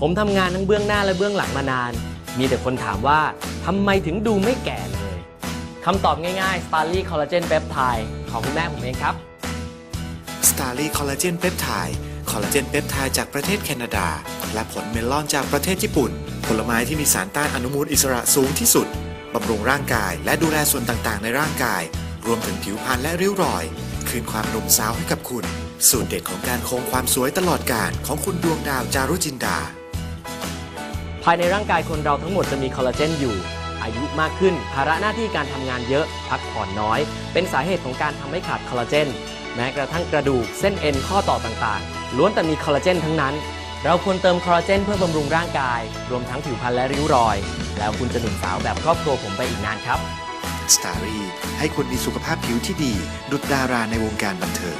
ผมทำงานทั้งเบื้องหน้าและเบื้องหลังมานาน มีแต่คนถามว่าทำไมถึงดูไม่แก่เลยคำตอบง่ายๆ Starly Collagen Peptide ของคุณแม่ผมเองครับสตาร์ลีคอลลาเจนเปปไทด์คอลลาเจนเปปไทด์จากประเทศแคนาดา และผลเมลอนจากประเทศญี่ปุ่น ผลไม้ที่มีสารต้านอนุมูลอิสระสูงที่สุด บำรุงร่างกายและดูแลส่วนต่างๆ ในร่างกาย รวมถึงผิวพรรณและริ้วรอย คืนความหนุ่มสาวให้กับคุณ สูตรเด็ดของการคงความสวยตลอดกาลของคุณดวงดาวจารุจินดา ภายในร่างกายคนเราทั้งหมดจะมีคอลลาเจนอยู่ อายุมากขึ้น ภาระหน้าที่การทำงานเยอะ พักผ่อนน้อย เป็นสาเหตุของการทำให้ขาดคอลลาเจน แม้กระทั่งกระดูก เส้นเอ็น ข้อต่อต่างๆ ล้วนแต่มีคอลลาเจนทั้งนั้น เราควรเติมคอลลาเจนเพื่อบำรุงร่างกาย รวมทั้งผิวพรรณและริ้วรอย แล้วคุณจะหนุ่มสาวแบบครอบครัวผมไปอีกนานครับสตารีให้คุณมีสุขภาพผิวที่ดี ดุจดาราในวงการบันเทิง